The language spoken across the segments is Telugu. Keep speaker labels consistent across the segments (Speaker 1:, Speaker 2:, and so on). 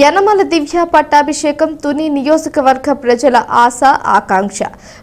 Speaker 1: యనమల దివ్య పట్టాభిషేకం తుని నియోజకవర్గ ప్రజల ఆశ ఆకాంక్ష.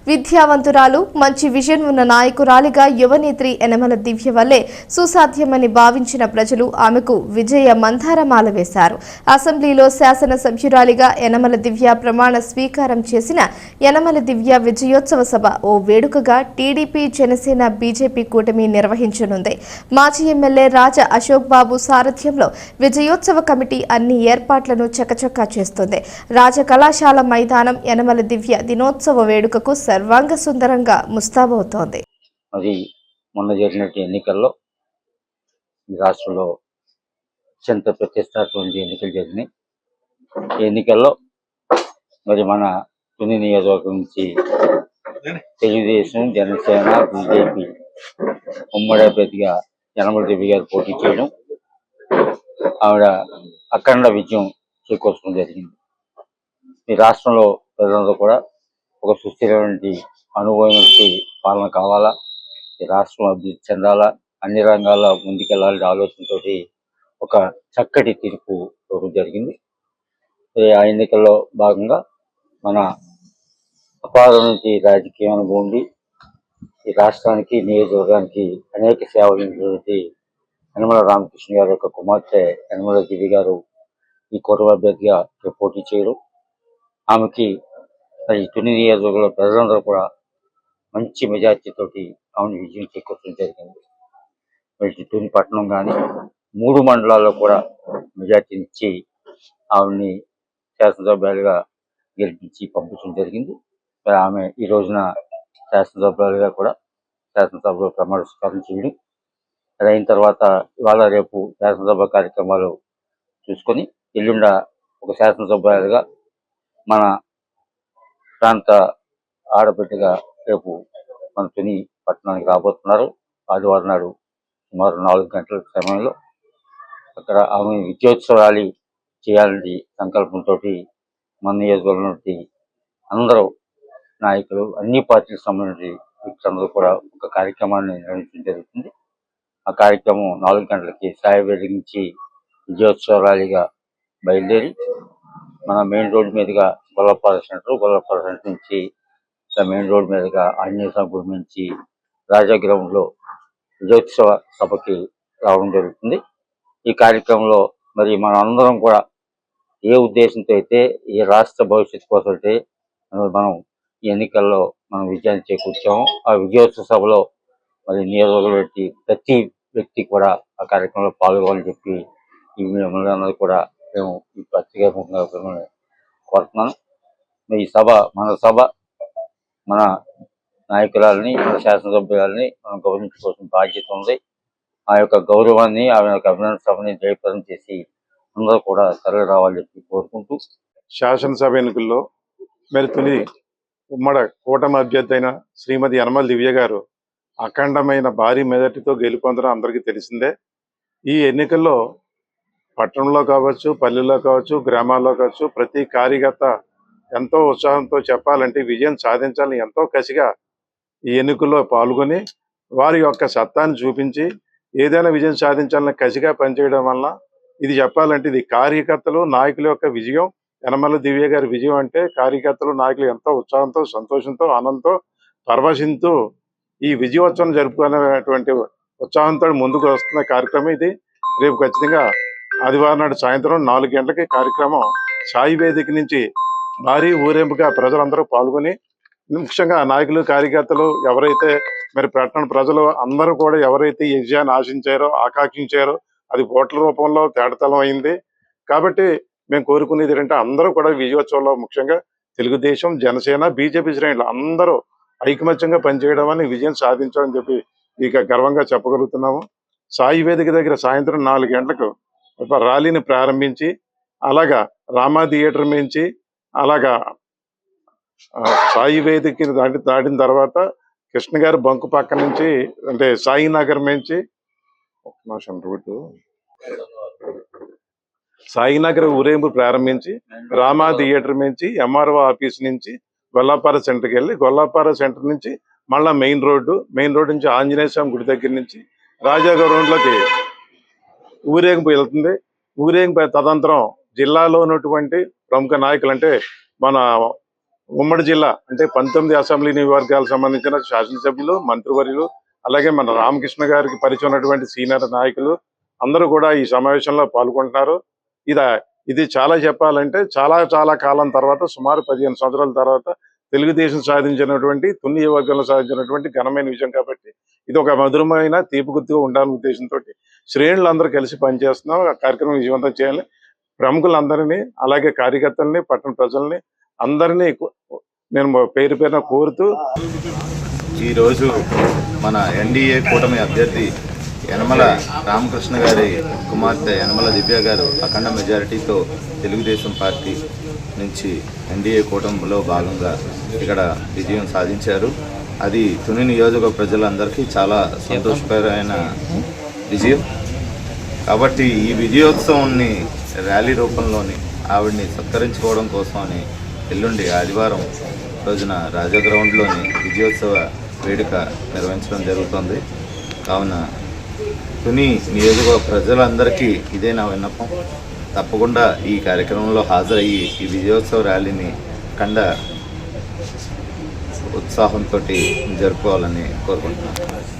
Speaker 1: విద్యావంతురాలు మంచి విజన్ ఉన్న నాయకురాలిగా యువనేత్రి యనమల దివ్య వల్లే సుసాధ్యమని భావించిన ప్రజలు ఆమెకు విజయ మందారమాల వేశారు. అసెంబ్లీలో శాసన సభ్యురాలిగా యనమల దివ్య ప్రమాణ స్వీకారం చేసిన యనమల దివ్య విజయోత్సవ సభ ఓ వేడుకగా టీడీపీ జనసేన బీజేపీ కూటమి నిర్వహించనుంది. మాజీ ఎమ్మెల్యే రాజా అశోక్ బాబు సారథ్యంలో విజయోత్సవ కమిటీ అన్ని ఏర్పాట్లను చకచకా చేస్తుంది. రాజ కళాశాల మైదానం యనమల దివ్య దినోత్సవ వేడుకకు సర్వాంగ సుందరంగా ముస్తాబవుతోంది.
Speaker 2: మరి మొన్న జరిగినట్టు ఎన్నికల్లో ఈ రాష్ట్రంలో అత్యంత ప్రతిష్టాత్మక ఎన్నికలు జరిగినాయి. ఎన్నికల్లో మరి మన తుని నియోజకవర్గం నుంచి తెలుగుదేశం జనసేన బీజేపీ ఉమ్మడి అభ్యర్థిగా యనమల దివ్య గారు పోటీ చేయడం ఆవిడ అఖండ విజయం చేకూర్చడం జరిగింది. ఈ రాష్ట్రంలో ప్రజలందరూ కూడా ఒక సుస్థిరమైన అనుభవమైనటువంటి పాలన కావాలా? ఈ రాష్ట్రం అభివృద్ధి చెందాలా? అన్ని రంగాల్లో ముందుకెళ్ళాలనే ఆలోచనతో ఒక చక్కటి తీర్పు ఇవ్వడం జరిగింది. ఆ ఎన్నికల్లో భాగంగా మన అపార రాజకీయ అనుభవం ఉంది ఈ రాష్ట్రానికి నియోజకవర్గానికి అనేక సేవలు అందించినటువంటి రామకృష్ణ గారి యొక్క కుమార్తె యనమల దివి గారు ఈ కూటమి అభ్యర్థిగా పోటీ చేయడం. ఆమెకి మరి తొలి నియోజకవర్గంలో ప్రజలందరూ కూడా మంచి మెజార్టీతోటి ఆమెను విజయం చేకూర్చడం జరిగింది. మరి తుని పట్టణం కానీ మూడు మండలాల్లో కూడా మెజార్టీని ఇచ్చి ఆవిడ్ని శాసనసభ్యులుగా గెలిపించి పంపించడం జరిగింది. మరి ఆమె ఈ రోజున శాసనసభ్యులుగా కూడా శాసనసభలో ప్రమాణ స్వీకారం చేయడం. అయిన తర్వాత ఇవాళ రేపు శాసనసభ కార్యక్రమాలు చూసుకొని ఎల్లుండ ఒక శాసనసభ్యులుగా మన ప్రాంత ఆడబిడ్డగా రేపు మన తుని పట్టణానికి రాబోతున్నారు. ఆదివారం నాడు సుమారు నాలుగు గంటల సమయంలో అక్కడ ఆమె విజయోత్సవాలు చేయాలని సంకల్పంతో మన నియోజకవర్గం నుండి అందరూ నాయకులు అన్ని పార్టీలకు సంబంధించి వ్యక్తులందరూ కూడా ఒక కార్యక్రమాన్ని నిర్వహించడం జరుగుతుంది. ఆ కార్యక్రమం నాలుగు గంటలకి సాయి వెలిగించి విజయోత్సవ ర్యాలీగా బయలుదేరి మన మెయిన్ రోడ్ మీదుగా గొల్లపాల సెంటర్ గొల్లపాల సెంటర్ నుంచి మెయిన్ రోడ్ మీదుగా ఆంజనేయ గుడి నుంచి రాజా గ్రౌండ్లో విజయోత్సవ సభకి రావడం జరుగుతుంది. ఈ కార్యక్రమంలో మరి మన అందరం కూడా ఏ ఉద్దేశంతో అయితే ఈ రాష్ట్ర భవిష్యత్తు కోసం అయితే మనం ఈ ఎన్నికల్లో మనం విజయాన్ని చేకూర్చాము ఆ విజయోత్సవ సభలో మరి నియోజకవర్గం పెట్టి ప్రతి వ్యక్తి కూడా ఆ కార్యక్రమంలో పాల్గొని చెప్పి ఈ మిమ్మల్ని అందరూ కూడా మేము ఈ పత్రికా మిమ్మల్ని కోరుతున్నాను మీ ఈ సభ మన సభ మన నాయకురాలని మన శాసనసభ్యులని మనం గౌరవించుకోవాల్సిన బాధ్యత ఉంది. ఆ యొక్క గౌరవాన్ని ఆ యొక్క అభినందన సభని జయప్రదం చేసి అందరూ కూడా తరలి రావాలని చెప్పి కోరుకుంటూ
Speaker 3: శాసనసభ ఎన్నికల్లో మరి తొలి ఉమ్మడ కూటమి అభ్యర్థి అయిన శ్రీమతి యనమల దివ్య గారు అఖండమైన భారీ మెజార్టీతో గెలుపొందడం అందరికీ తెలిసిందే. ఈ ఎన్నికల్లో పట్టణంలో కావచ్చు పల్లెల్లో కావచ్చు గ్రామాల్లో కావచ్చు ప్రతి కార్యకర్త ఎంతో ఉత్సాహంతో చెప్పాలంటే విజయం సాధించాలని ఎంతో కసిగా ఈ ఎన్నికల్లో పాల్గొని వారి యొక్క సత్తాన్ని చూపించి ఏదైనా విజయం సాధించాలని కసిగా పనిచేయడం వల్ల ఇది చెప్పాలంటే ఇది కార్యకర్తలు నాయకుల యొక్క విజయం యనమల దివ్య గారి విజయం అంటే కార్యకర్తలు నాయకులు ఎంతో ఉత్సాహంతో సంతోషంతో ఆనందంతో పరవశింతూ ఈ విజయోత్సవం జరుపుకునేటువంటి ఉత్సాహంతో ముందుకు వస్తున్న కార్యక్రమం ఇది. రేపు ఖచ్చితంగా ఆదివారం నాడు సాయంత్రం నాలుగు గంటలకి కార్యక్రమం సాయి వేదిక నుంచి భారీ ఊరేంపుగా ప్రజలందరూ పాల్గొని ముఖ్యంగా నాయకులు కార్యకర్తలు ఎవరైతే మరి పట్టణ ప్రజలు అందరూ కూడా ఎవరైతే ఈ విజయాన్ని ఆశించారో ఆకాంక్షించారో అది ఓట్ల రూపంలో తేటతలం అయింది. కాబట్టి మేము కోరుకునేది ఏంటంటే అందరూ కూడా విజయోత్సవంలో ముఖ్యంగా తెలుగుదేశం జనసేన బీజేపీ శ్రేణులు అందరూ ఐకమత్యంగా పనిచేయడం అని విజయం సాధించడం చెప్పి ఇక గర్వంగా చెప్పగలుగుతున్నాము. సాయి వేదిక దగ్గర సాయంత్రం నాలుగు గంటలకు ర్యాలీని ప్రారంభించి అలాగా రామా థియేటర్ నుంచి అలాగా సాయి వేదిక దాటి దాటిన తర్వాత కృష్ణ గారి బంకు పక్క నుంచి అంటే సాయి నగర్ నుంచి ఒక నిమిషం రూటు. సాయినగర్ ఊరేంపు ప్రారంభించి రామా థియేటర్ నుంచి ఎంఆర్ఓ ఆఫీస్ నుంచి గొల్లాపార సెంటర్కి వెళ్ళి గొల్లాపార సెంటర్ నుంచి మళ్ళా మెయిన్ రోడ్డు మెయిన్ రోడ్ నుంచి ఆంజనేయ స్వామి గుడి దగ్గర నుంచి రాజాగౌరంలోకి ఊరేగింపు వెళ్తుంది. ఊరేగింపు తదంతరం జిల్లాలో ఉన్నటువంటి ప్రముఖ నాయకులు అంటే మన ఉమ్మడి జిల్లా అంటే పంతొమ్మిది అసెంబ్లీ నియోజకవర్గాలకు సంబంధించిన శాసనసభ్యులు మంత్రివర్యులు అలాగే మన రామకృష్ణ గారికి పరిచయం ఉన్నటువంటి సీనియర్ నాయకులు అందరూ కూడా ఈ సమావేశంలో పాల్గొంటున్నారు. ఇది ఇది చాలా చెప్పాలంటే చాలా చాలా కాలం తర్వాత సుమారు పదిహేను సంవత్సరాల తర్వాత తెలుగుదేశం సాధించినటువంటి తుని వర్గంలో సాధించినటువంటి ఘనమైన విజయం కాబట్టి ఇది ఒక మధురమైన తీపి గుర్తుగా ఉండాలనే ఉద్దేశంతో శ్రేణులందరూ కలిసి పనిచేస్తున్నాం. ఆ కార్యక్రమం విజయవంతం చేయాలి ప్రముఖులందరినీ అలాగే కార్యకర్తల్ని పట్టణ ప్రజల్ని అందరినీ నేను పేరు పేరున కోరుతూ
Speaker 4: ఈరోజు మన ఎన్డీఏ కూటమి అభ్యర్థి యనమల రామకృష్ణ గారి కుమార్తె యనమల దివ్య గారు అఖండ మెజారిటీతో తెలుగుదేశం పార్టీ నుంచి ఎన్డీఏ కూటమిలో భాగంగా ఇక్కడ విజయం సాధించారు. అది తుని నియోజక ప్రజలందరికీ చాలా సంతోషకరమైన విజయం. కాబట్టి ఈ విజయోత్సవాన్ని ర్యాలీ రూపంలోని ఆవిడ్ని సత్కరించుకోవడం కోసమని ఎల్లుండి ఆదివారం రోజున రాజా గ్రౌండ్లోని విజయోత్సవ వేడుక నిర్వహించడం జరుగుతుంది. కావున తుని నియోజక ప్రజలందరికీ ఇదే నా విన్నపం. తప్పకుండా ఈ కార్యక్రమంలో హాజరయ్యి ఈ విజయోత్సవ ర్యాలీని కండ ఉత్సాహంతో జరుపుకోవాలని కోరుకుంటున్నాను.